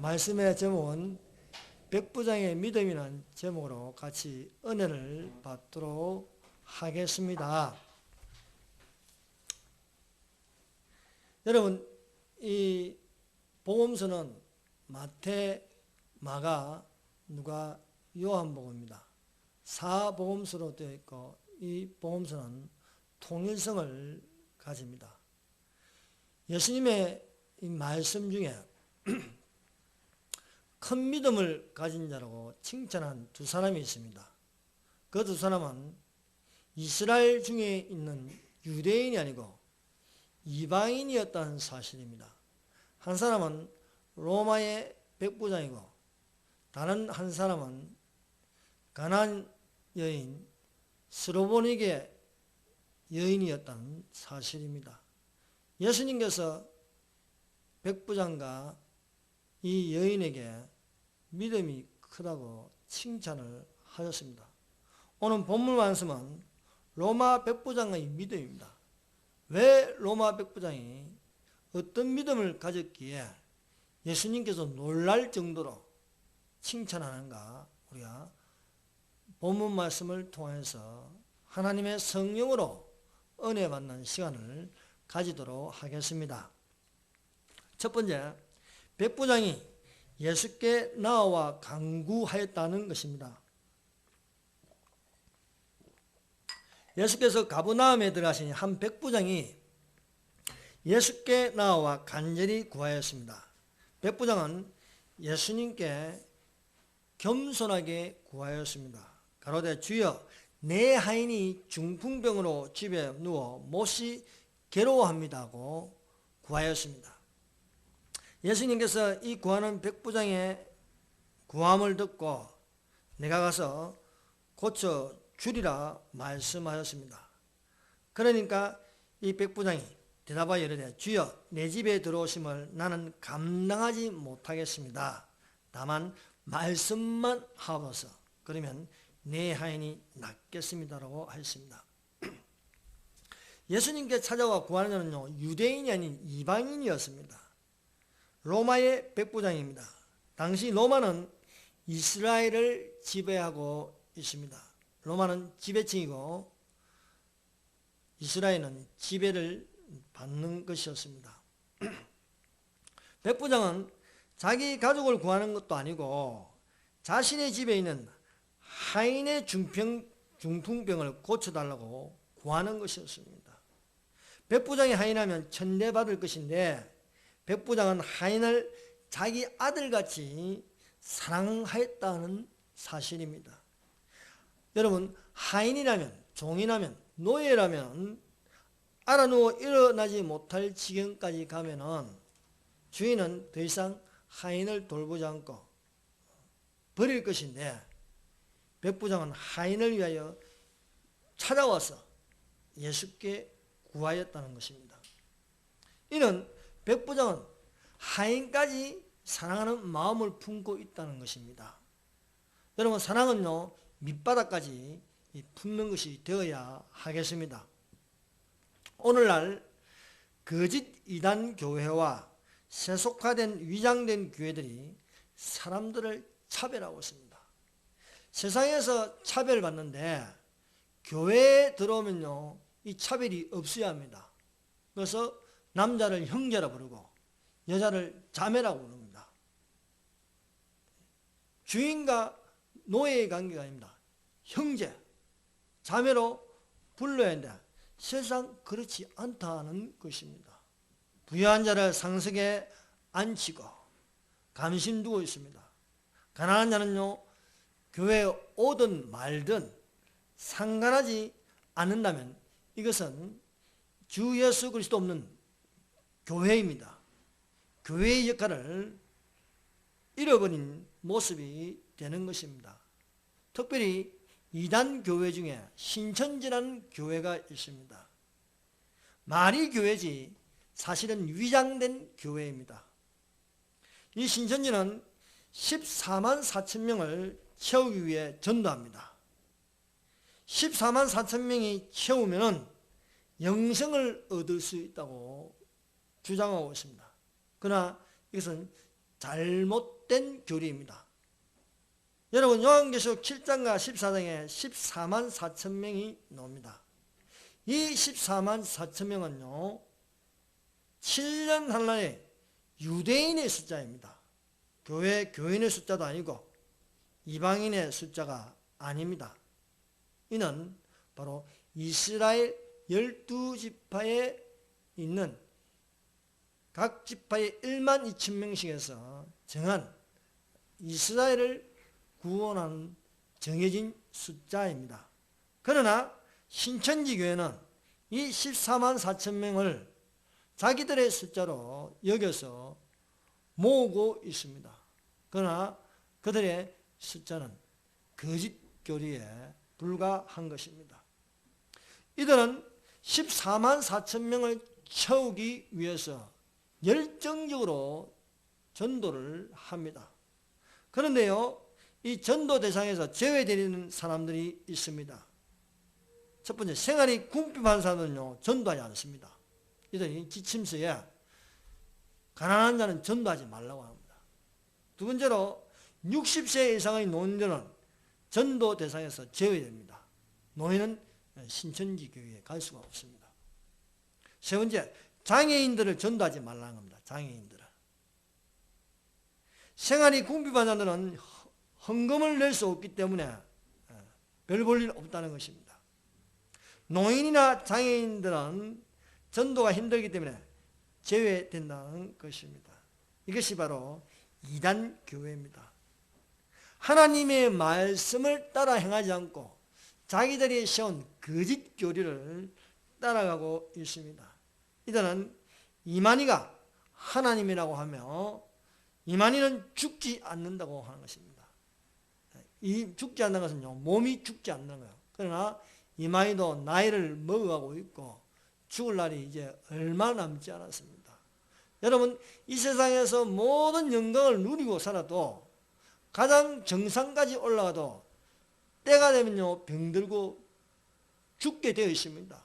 말씀의 제목은 백부장의 믿음이라는 제목으로 같이 은혜를 받도록 하겠습니다. 여러분, 이 복음서는 마태, 마가, 누가, 요한복음입니다. 사복음서로 되어 있고 이 복음서는 통일성을 가집니다. 예수님의 이 말씀 중에 큰 믿음을 가진 자라고 칭찬한 두 사람이 있습니다. 그 두 사람은 이스라엘 중에 있는 유대인이 아니고 이방인이었다는 사실입니다. 한 사람은 로마의 백부장이고 다른 한 사람은 가난 여인 스로보니게 여인이었다는 사실입니다. 예수님께서 백부장과 이 여인에게 믿음이 크다고 칭찬을 하셨습니다. 오늘 본문 말씀은 로마 백부장의 믿음입니다. 왜 로마 백부장이 어떤 믿음을 가졌기에 예수님께서 놀랄 정도로 칭찬하는가 우리가 본문 말씀을 통해서 하나님의 성령으로 은혜 받는 시간을 가지도록 하겠습니다. 첫 번째, 백부장이 예수께 나와 강구하였다는 것입니다. 예수께서 가브나움에 들어가신 한 백부장이 예수께 나와 간절히 구하였습니다. 백부장은 예수님께 겸손하게 구하였습니다. 가로되 주여 내 하인이 중풍병으로 집에 누워 몹시 괴로워합니다고 구하였습니다. 예수님께서 이 구하는 백부장의 구함을 듣고 내가 가서 고쳐 주리라 말씀하였습니다. 그러니까 이 백부장이 대답하여 이르되 주여 내 집에 들어오심을 나는 감당하지 못하겠습니다. 다만 말씀만 하옵소서. 그러면 내 하인이 낫겠습니다라고 하였습니다. 예수님께 찾아와 구하는 자는요 유대인이 아닌 이방인이었습니다. 로마의 백부장입니다. 당시 로마는 이스라엘을 지배하고 있습니다. 로마는 지배층이고 이스라엘은 지배를 받는 것이었습니다. 백부장은 자기 가족을 구하는 것도 아니고 자신의 집에 있는 하인의 중평, 중풍병을 고쳐달라고 구하는 것이었습니다. 백부장이 하인하면 천대받을 것인데 백부장은 하인을 자기 아들같이 사랑하였다는 사실입니다. 여러분 하인이라면 종이라면 노예라면 알아누워 일어나지 못할 지경까지 가면은 주인은 더 이상 하인을 돌보지 않고 버릴 것인데 백부장은 하인을 위하여 찾아와서 예수께 구하였다는 것입니다. 이는 백부장은 하인까지 사랑하는 마음을 품고 있다는 것입니다. 여러분 사랑은요 밑바닥까지 품는 것이 되어야 하겠습니다. 오늘날 거짓 이단 교회와 세속화된 위장된 교회들이 사람들을 차별하고 있습니다. 세상에서 차별받는데 교회에 들어오면요 이 차별이 없어야 합니다. 그래서 남자를 형제라 부르고 여자를 자매라고 부릅니다. 주인과 노예의 관계가 아닙니다. 형제, 자매로 불러야 한다. 세상 그렇지 않다는 것입니다. 부유한 자를 상석에 앉히고 감심 두고 있습니다. 가난한 자는요, 교회에 오든 말든 상관하지 않는다면 이것은 주 예수 그리스도 없는 교회입니다. 교회의 역할을 잃어버린 모습이 되는 것입니다. 특별히 이단 교회 중에 신천지라는 교회가 있습니다. 말이 교회지 사실은 위장된 교회입니다. 이 신천지는 14만 4천 명을 채우기 위해 전도합니다. 14만 4천 명이 채우면 영생을 얻을 수 있다고 주장하고 있습니다. 그러나 이것은 잘못된 교리입니다. 여러분 요한계시록 7장과 14장에 14만 4천 명이 나옵니다. 이 14만 4천 명은요. 7년 한란의 유대인의 숫자입니다. 교회 교인의 숫자도 아니고 이방인의 숫자가 아닙니다. 이는 바로 이스라엘 열두 지파에 있는 각 지파의 1만 2천 명씩에서 정한 이스라엘을 구원하는 정해진 숫자입니다. 그러나 신천지 교회는 이 14만 4천 명을 자기들의 숫자로 여겨서 모으고 있습니다. 그러나 그들의 숫자는 거짓 교리에 불과한 것입니다. 이들은 14만 4천 명을 채우기 위해서 열정적으로 전도를 합니다. 그런데요, 이 전도 대상에서 제외되는 사람들이 있습니다. 첫 번째, 생활이 궁핍한 사람들은요, 전도하지 않습니다. 이들이 지침서에 가난한 자는 전도하지 말라고 합니다. 두 번째로, 60세 이상의 노인들은 전도 대상에서 제외됩니다. 노인은 신천지 교회에 갈 수가 없습니다. 세 번째, 장애인들을 전도하지 말라는 겁니다. 장애인들은. 생활이 궁핍한 자들은 헌금을 낼 수 없기 때문에 어, 별볼 일 없다는 것입니다. 노인이나 장애인들은 전도가 힘들기 때문에 제외된다는 것입니다. 이것이 바로 이단 교회입니다. 하나님의 말씀을 따라 행하지 않고 자기들이 세운 거짓 교리를 따라가고 있습니다. 이들은 이만희가 하나님이라고 하며 이만희는 죽지 않는다고 하는 것입니다. 이 죽지 않는 것은요 몸이 죽지 않는 거예요. 그러나 이만희도 나이를 먹어가고 있고 죽을 날이 이제 얼마 남지 않았습니다. 여러분 이 세상에서 모든 영광을 누리고 살아도 가장 정상까지 올라가도 때가 되면요 병들고 죽게 되어 있습니다.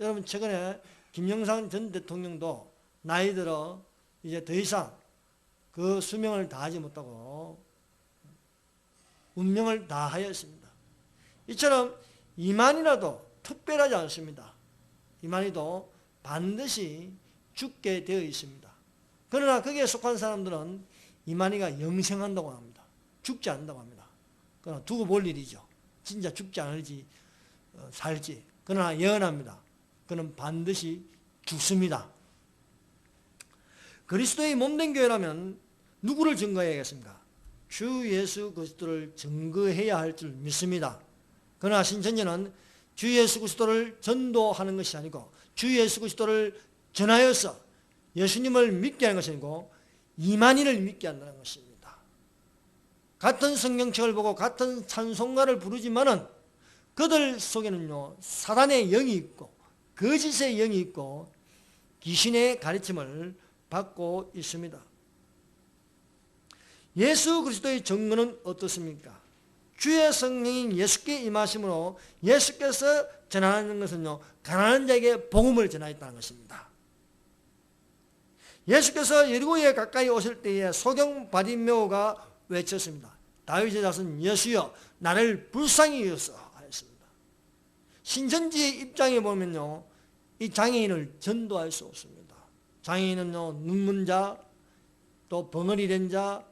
여러분 최근에 김영삼 전 대통령도 나이 들어 이제 더 이상 그 수명을 다하지 못하고 운명을 다하였습니다. 이처럼 이만이라도 특별하지 않습니다. 이만희도 반드시 죽게 되어 있습니다. 그러나 거기에 속한 사람들은 이만희가 영생한다고 합니다. 죽지 않는다고 합니다. 그러나 두고 볼 일이죠. 진짜 죽지 않을지 어, 살지. 그러나 예언합니다. 그는 반드시 죽습니다. 그리스도의 몸된 교회라면 누구를 증거해야겠습니까? 주 예수 그리스도를 증거해야 할 줄 믿습니다. 그러나 신천지는 주 예수 그리스도를 전도하는 것이 아니고 주 예수 그리스도를 전하여서 예수님을 믿게 하는 것이 아니고 이만희를 믿게 한다는 것입니다. 같은 성경책을 보고 같은 찬송가를 부르지만은 그들 속에는요 사단의 영이 있고 거짓의 영이 있고 귀신의 가르침을 받고 있습니다. 예수 그리스도의 증거는 어떻습니까? 주의 성령인 예수께 임하심으로 예수께서 전하는 것은요 가난한 자에게 복음을 전하였다는 것입니다. 예수께서 예리고에 가까이 오실 때에 소경 바디메오가 외쳤습니다. 다윗의 자손 예수여 나를 불쌍히 여서. 신천지의 입장에 보면요 이 장애인을 전도할 수 없습니다. 장애인은요 눈문 자, 또 벙어리 된 자,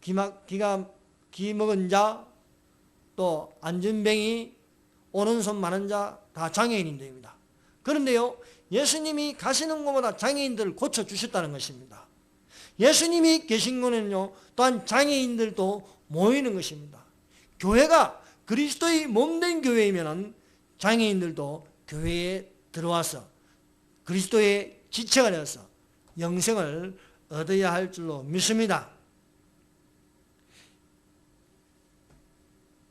기막, 기가 기 먹은 자, 또 안전뱅이, 오른손 많은 자 다 장애인입니다. 그런데요, 예수님이 가시는 곳마다 장애인들을 고쳐 주셨다는 것입니다. 예수님이 계신 곳에는요, 또한 장애인들도 모이는 것입니다. 교회가 그리스도의 몸된 교회이면 장애인들도 교회에 들어와서 그리스도의 지체가 되어서 영생을 얻어야 할 줄로 믿습니다.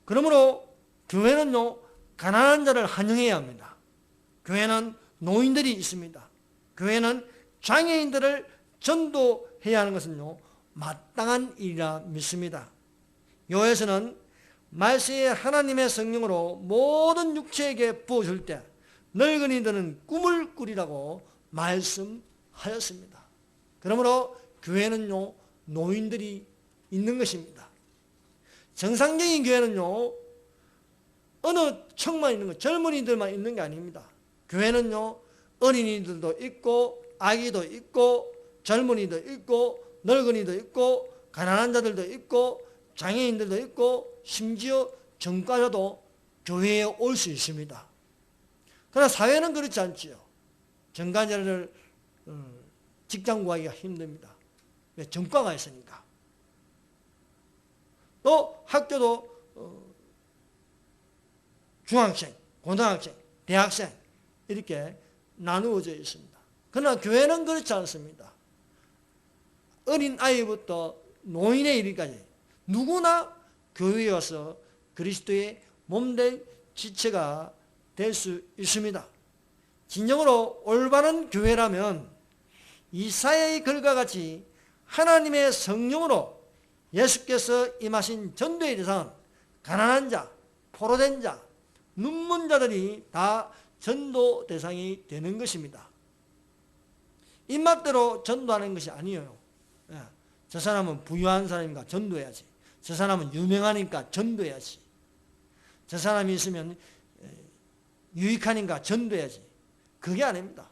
그러므로 교회는요, 가난한 자를 환영해야 합니다. 교회는 노인들이 있습니다. 교회는 장애인들을 전도해야 하는 것은요, 마땅한 일이라 믿습니다. 요에서는 말세에 하나님의 성령으로 모든 육체에게 부어줄 때 늙은이들은 꿈을 꾸리라고 말씀하였습니다. 그러므로 교회는요, 노인들이 있는 것입니다. 정상적인 교회는요, 어느 층만 있는 거, 젊은이들만 있는 게 아닙니다. 교회는요, 어린이들도 있고, 아기도 있고, 젊은이도 있고, 늙은이도 있고, 가난한 자들도 있고, 장애인들도 있고, 심지어 정과자도 교회에 올 수 있습니다. 그러나 사회는 그렇지 않지요. 정과자를 어, 직장 구하기가 힘듭니다. 왜? 정과가 있으니까. 또 학교도 어, 중학생, 고등학생, 대학생 이렇게 나누어져 있습니다. 그러나 교회는 그렇지 않습니다. 어린 아이부터 노인에 이르기까지 누구나 교회에 와서 그리스도의 몸된 지체가 될 수 있습니다. 진정으로 올바른 교회라면 이사야의 글과 같이 하나님의 성령으로 예수께서 임하신 전도의 대상은 가난한 자, 포로된 자, 눈먼 자들이 다 전도 대상이 되는 것입니다. 입맛대로 전도하는 것이 아니에요. 예, 저 사람은 부유한 사람이니까 전도해야지. 저 사람은 유명하니까 전도해야지. 저 사람이 있으면 예, 유익하니까 전도해야지. 그게 아닙니다.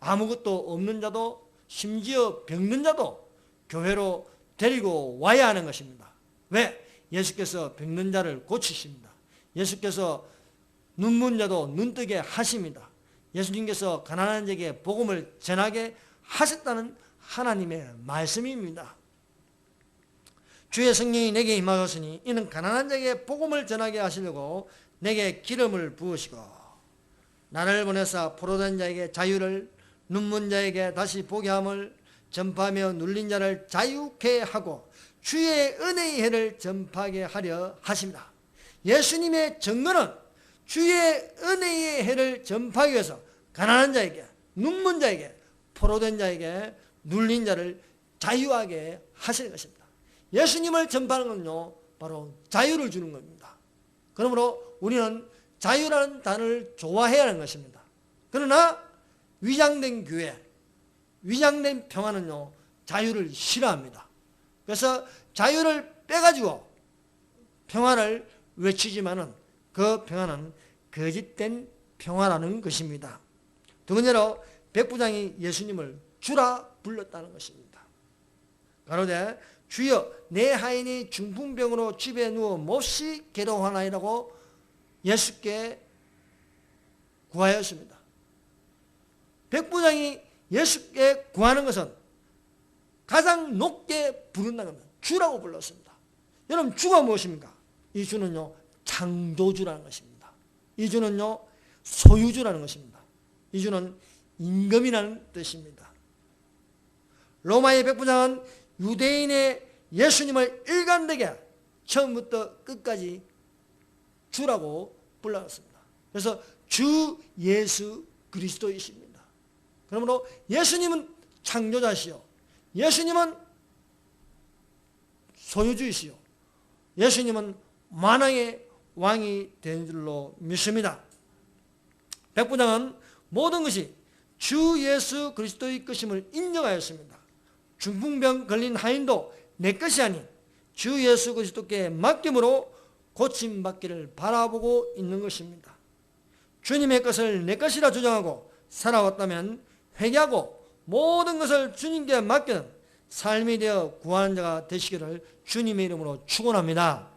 아무것도 없는 자도 심지어 병든 자도 교회로 데리고 와야 하는 것입니다. 왜? 예수께서 병든 자를 고치십니다. 예수께서 눈문 자도 눈뜨게 하십니다. 예수님께서 가난한 자에게 복음을 전하게 하셨다는 하나님의 말씀입니다. 주의 성령이 내게 임하셨으니 이는 가난한 자에게 복음을 전하게 하시려고 내게 기름을 부으시고 나를 보내사 포로된 자에게 자유를 눈문 자에게 다시 보게 함을 전파하며 눌린 자를 자유케 하고 주의 은혜의 해를 전파하게 하려 하십니다. 예수님의 증거는 주의 은혜의 해를 전파하기 위해서 가난한 자에게 눈문 자에게 포로된 자에게 눌린 자를 자유하게 하시는 것입니다. 예수님을 전파하는 건요 바로 자유를 주는 겁니다. 그러므로 우리는 자유라는 단어를 좋아해야 하는 것입니다. 그러나 위장된 교회, 위장된 평화는요 자유를 싫어합니다. 그래서 자유를 빼가지고 평화를 외치지만은 그 평화는 거짓된 평화라는 것입니다. 두 번째로 백부장이 예수님을 주라 불렀다는 것입니다. 가로되 주여 내 하인이 중풍병으로 집에 누워 몹시 괴로워하나이라고 예수께 구하였습니다. 백부장이 예수께 구하는 것은 가장 높게 부른다는 겁니다. 주라고 불렀습니다. 여러분 주가 무엇입니까? 이 주는요 창조주라는 것입니다. 이 주는요 소유주라는 것입니다. 이 주는 임금이라는 뜻입니다. 로마의 백부장은 유대인의 예수님을 일관되게 처음부터 끝까지 주라고 불렀습니다. 그래서 주 예수 그리스도이십니다. 그러므로 예수님은 창조자시요. 예수님은 소유주이시요. 예수님은 만왕의 왕이 된 줄로 믿습니다. 백부장은 모든 것이 주 예수 그리스도의 것임을 인정하였습니다. 중풍병 걸린 하인도 내 것이 아닌 주 예수 그리스도께 맡김으로 고침받기를 바라보고 있는 것입니다. 주님의 것을 내 것이라 주장하고 살아왔다면 회개하고 모든 것을 주님께 맡기는 삶이 되어 구하는 자가 되시기를 주님의 이름으로 축원합니다.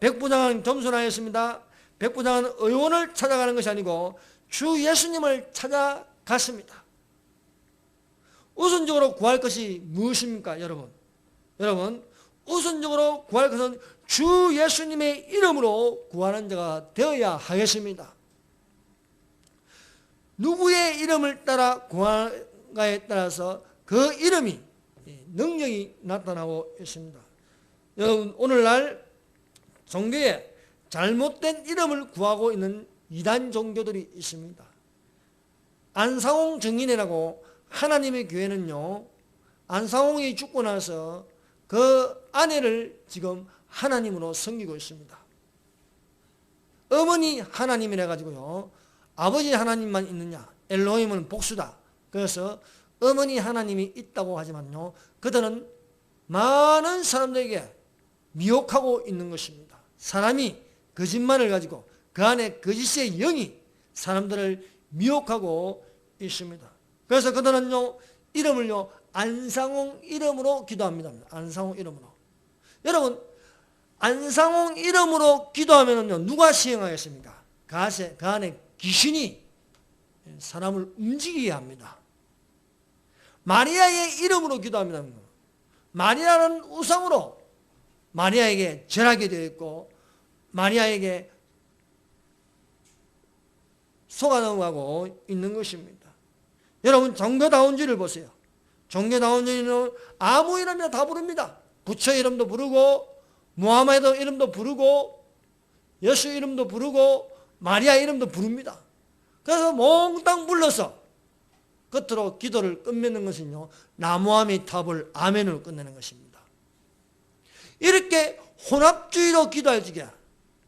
백부장은 겸손하였습니다. 백부장은 의원을 찾아가는 것이 아니고 주 예수님을 찾아갔습니다. 우선적으로 구할 것이 무엇입니까, 여러분? 여러분, 우선적으로 구할 것은 주 예수님의 이름으로 구하는 자가 되어야 하겠습니다. 누구의 이름을 따라 구하가에 따라서 그 이름이 능력이 나타나고 있습니다. 여러분 오늘날 종교에 잘못된 이름을 구하고 있는 이단 종교들이 있습니다. 안상홍 정인이라고 하나님의 교회는요. 안상홍이 죽고 나서 그 아내를 지금 하나님으로 섬기고 있습니다. 어머니 하나님이라 가지고요. 아버지 하나님만 있느냐? 엘로힘은 복수다. 그래서 어머니 하나님이 있다고 하지만요. 그들은 많은 사람들에게 미혹하고 있는 것입니다. 사람이 거짓말을 가지고 그 안에 거짓의 영이 사람들을 미혹하고 있습니다. 그래서 그들은요, 이름을요, 안상홍 이름으로 기도합니다. 안상홍 이름으로. 여러분, 안상홍 이름으로 기도하면요, 누가 시행하겠습니까? 그 안에, 그 안에 귀신이 사람을 움직이게 합니다. 마리아의 이름으로 기도합니다. 마리아는 우상으로 마리아에게 절하게 되어 있고 마리아에게 속아 넘어가고 있는 것입니다. 여러분 종교다운지를 보세요. 종교다운지는 아무 이름이나 다 부릅니다. 부처 이름도 부르고 무하마드 이름도 부르고 예수 이름도 부르고 마리아 이름도 부릅니다. 그래서 몽땅 불러서 끝으로 기도를 끝맺는 것은요 나무아미 탑을 아멘으로 끝내는 것입니다. 이렇게 혼합주의로 기도할 적에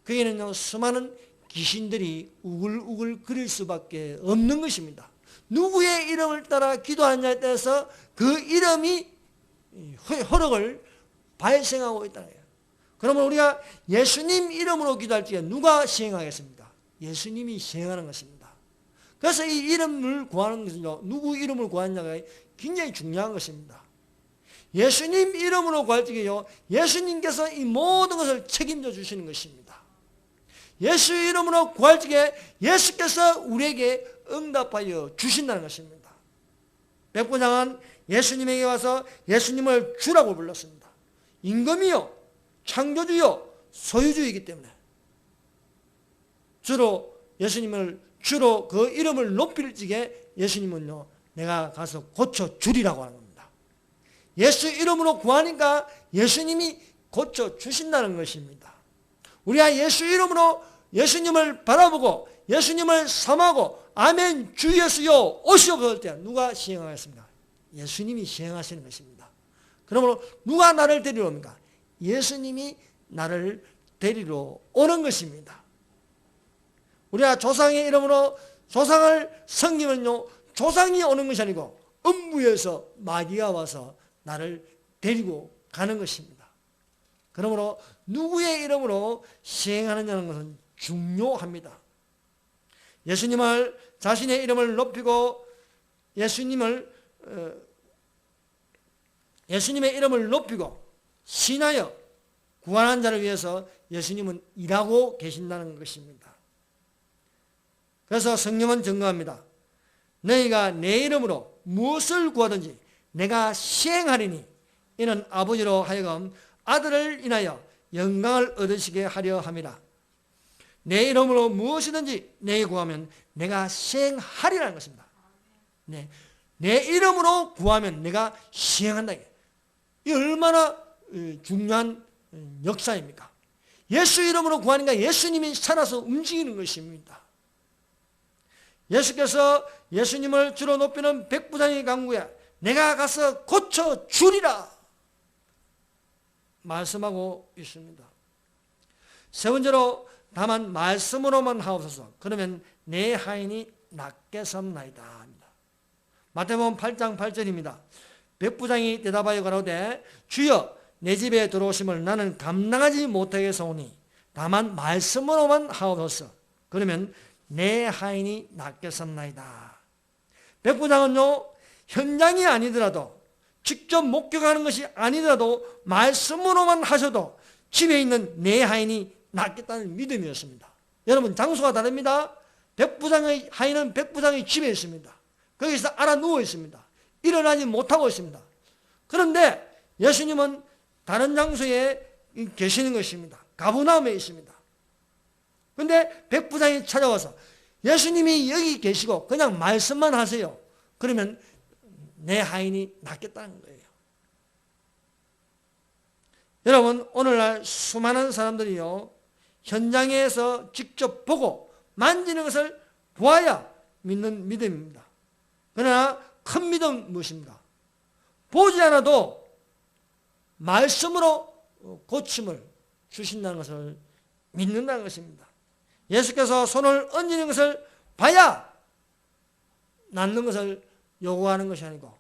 거기는요 수많은 귀신들이 우글우글 거릴 수밖에 없는 것입니다. 누구의 이름을 따라 기도하느냐에 따라서 그 이름이 허력을 발생하고 있다는 거예요. 그러면 우리가 예수님 이름으로 기도할 적에 누가 시행하겠습니까? 예수님이 시행하는 것입니다. 그래서 이 이름을 구하는 것은요, 누구 이름을 구하느냐가 굉장히 중요한 것입니다. 예수님 이름으로 구할 적에요, 예수님께서 이 모든 것을 책임져 주시는 것입니다. 예수 이름으로 구할 적에 예수께서 우리에게 응답하여 주신다는 것입니다. 백부장은 예수님에게 와서 예수님을 주라고 불렀습니다. 임금이요, 창조주요, 소유주이기 때문에 주로 예수님을 주로 그 이름을 높일 적에 예수님은요, 내가 가서 고쳐 주리라고 하는 겁니다. 예수 이름으로 구하니까 예수님이 고쳐 주신다는 것입니다. 우리가 예수 이름으로 예수님을 바라보고 예수님을 삼하고 아멘 주 예수여 오시옵소서 할때 누가 시행하겠습니까? 예수님이 시행하시는 것입니다. 그러므로 누가 나를 데리러 옵니까? 예수님이 나를 데리러 오는 것입니다. 우리가 조상의 이름으로 조상을 섬기면요 조상이 오는 것이 아니고 음부에서 마귀가 와서 나를 데리고 가는 것입니다. 그러므로 누구의 이름으로 시행하느냐는 것은 중요합니다. 예수님을 자신의 이름을 높이고 예수님을 어, 예수님의 이름을 높이고 신하여 구원한 자를 위해서 예수님은 일하고 계신다는 것입니다. 그래서 성령은 증거합니다. 너희가 내 이름으로 무엇을 구하든지 내가 시행하리니 이는 아버지로 하여금 아들을 인하여 영광을 얻으시게 하려 함이라. 내 이름으로 무엇이든지 내게 구하면 내가 시행하리라는 것입니다. 네. 내 이름으로 구하면 내가 시행한다. 이 얼마나 어, 중요한 어, 역사입니까? 예수 이름으로 구하니까 예수님이 살아서 움직이는 것입니다. 예수께서 예수님을 주로 높이는 백부장의 강구에 내가 가서 고쳐 주리라 말씀하고 있습니다. 세 번째로 다만 말씀으로만 하옵소서. 그러면 내 하인이 낫게 섬나이다 합니다. 마태복음 8장 8절입니다. 백부장이 대답하여 가로되 주여 내 집에 들어오심을 나는 감당하지 못하겠사오니 다만 말씀으로만 하옵소서. 그러면 내 하인이 낫겠었나이다. 백부장은요, 현장이 아니더라도, 직접 목격하는 것이 아니더라도, 말씀으로만 하셔도 집에 있는 내 하인이 낫겠다는 믿음이었습니다. 여러분, 장소가 다릅니다. 백부장의 하인은 백부장의 집에 있습니다. 거기서 알아 누워 있습니다. 일어나지 못하고 있습니다. 그런데 예수님은 다른 장소에 계시는 것입니다. 가부나움에 있습니다. 근데 백부장이 찾아와서 예수님이 여기 계시고 그냥 말씀만 하세요. 그러면 내 하인이 낫겠다는 거예요. 여러분, 오늘날 수많은 사람들이요, 현장에서 직접 보고 만지는 것을 보아야 믿는 믿음입니다. 그러나 큰 믿음 무엇입니까? 보지 않아도 말씀으로 고침을 주신다는 것을 믿는다는 것입니다. 예수께서 손을 얹는 것을 봐야 낫는 것을 요구하는 것이 아니고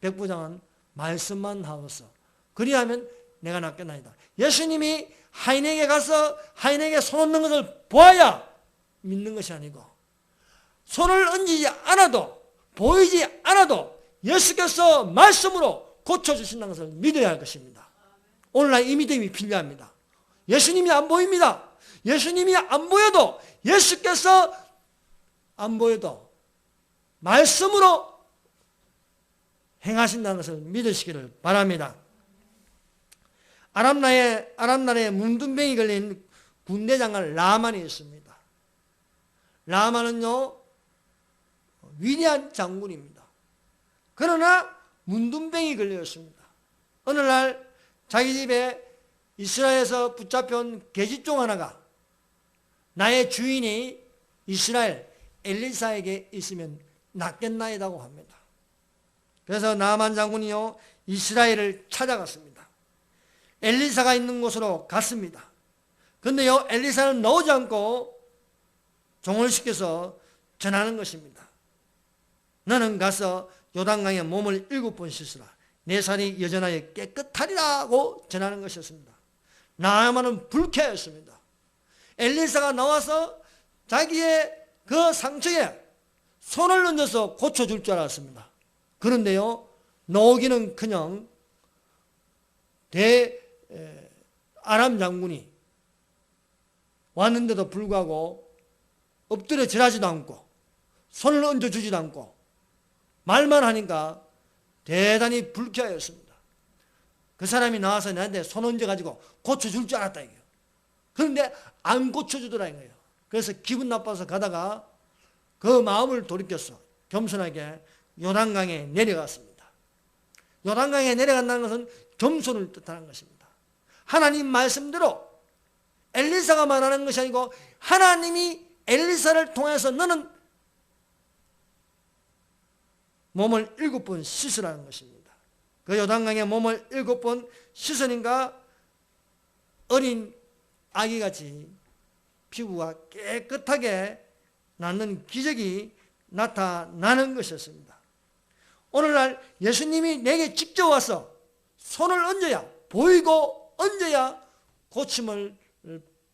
백부장은 말씀만 하고서 그리하면 내가 낫겠나이다. 예수님이 하인에게 가서 하인에게 손 얹는 것을 보아야 믿는 것이 아니고 손을 얹지 않아도 보이지 않아도 예수께서 말씀으로 고쳐주신다는 것을 믿어야 할 것입니다. 오늘날 이 믿음이 필요합니다. 예수님이 안 보입니다. 예수님이 안 보여도 예수께서 안 보여도 말씀으로 행하신다는 것을 믿으시기를 바랍니다. 아람나라에, 아람나라에 문둥병이 걸린 군대장관 라만이 있습니다. 라만은요, 위대한 장군입니다. 그러나 문둥병이 걸렸습니다. 어느 날 자기 집에 이스라엘에서 붙잡혀온 계집종 하나가 나의 주인이 이스라엘 엘리사에게 있으면 낫겠나이다고 합니다. 그래서 나만 장군이요 이스라엘을 찾아갔습니다. 엘리사가 있는 곳으로 갔습니다. 근데요 엘리사는 나오지 않고 종을 시켜서 전하는 것입니다. 너는 가서 요단강에 몸을 일곱 번 씻으라. 내 살이 여전하여 깨끗하리라고 전하는 것이었습니다. 나아만은 불쾌했습니다. 엘리사가 나와서 자기의 그 상처에 손을 얹어서 고쳐줄 줄 알았습니다. 그런데요, 노기는 그냥 대 에, 아람 장군이 왔는데도 불구하고 엎드려 절하지도 않고 손을 얹어주지도 않고 말만 하니까 대단히 불쾌하였습니다. 그 사람이 나와서 나한테 손 얹어가지고 고쳐줄 줄 알았다 이거예요. 그런데 안 고쳐주더라 이거예요. 그래서 기분 나빠서 가다가 그 마음을 돌이켰어. 겸손하게 요단강에 내려갔습니다. 요단강에 내려간다는 것은 겸손을 뜻하는 것입니다. 하나님 말씀대로 엘리사가 말하는 것이 아니고 하나님이 엘리사를 통해서 너는 몸을 일곱 번 씻으라는 것입니다. 그 요단강에 몸을 일곱 번 씻으니까 어린 아기같이 피부가 깨끗하게 낫는 기적이 나타나는 것이었습니다. 오늘날 예수님이 내게 직접 와서 손을 얹어야 보이고 얹어야 고침을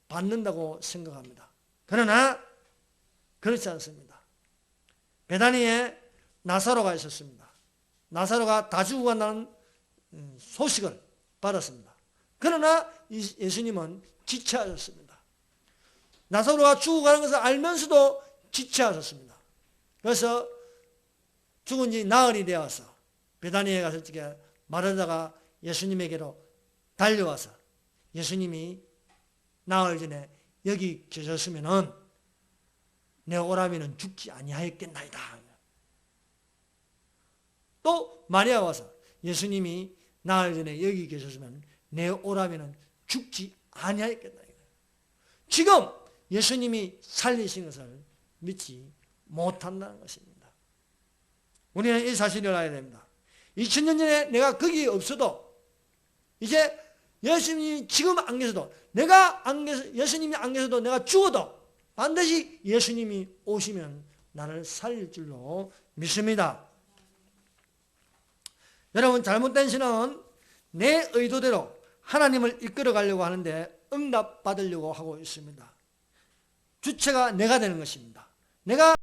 받는다고 생각합니다. 그러나 그렇지 않습니다. 베다니에 나사로가 있었습니다. 나사로가 다 죽고 간다는 음, 소식을 받았습니다. 그러나 예수님은 지체하셨습니다. 나사로가 죽어가는 것을 알면서도 지체하셨습니다. 그래서 죽은 지 나흘이 되어서 베다니에 가서 어떻게 마르다가 예수님에게로 달려와서 예수님이 나흘 전에 여기 계셨으면은 내 오라비는 죽지 아니하였겠나이다. 또 마리아 와서 예수님이 나흘 전에 여기 계셨으면 내 오라비는 죽지 아니하였겠다. 지금 예수님이 살리신 것을 믿지 못한다는 것입니다. 우리는 이 사실을 알아야 됩니다. 2000년 전에 내가 거기 없어도 이제 예수님이 지금 안 계셔도 내가 안 계셔, 예수님이 안 계셔도 내가 죽어도 반드시 예수님이 오시면 나를 살릴 줄로 믿습니다. 여러분 잘못된 신앙은 내 의도대로 하나님을 이끌어 가려고 하는데 응답 받으려고 하고 있습니다. 주체가 내가 되는 것입니다. 내가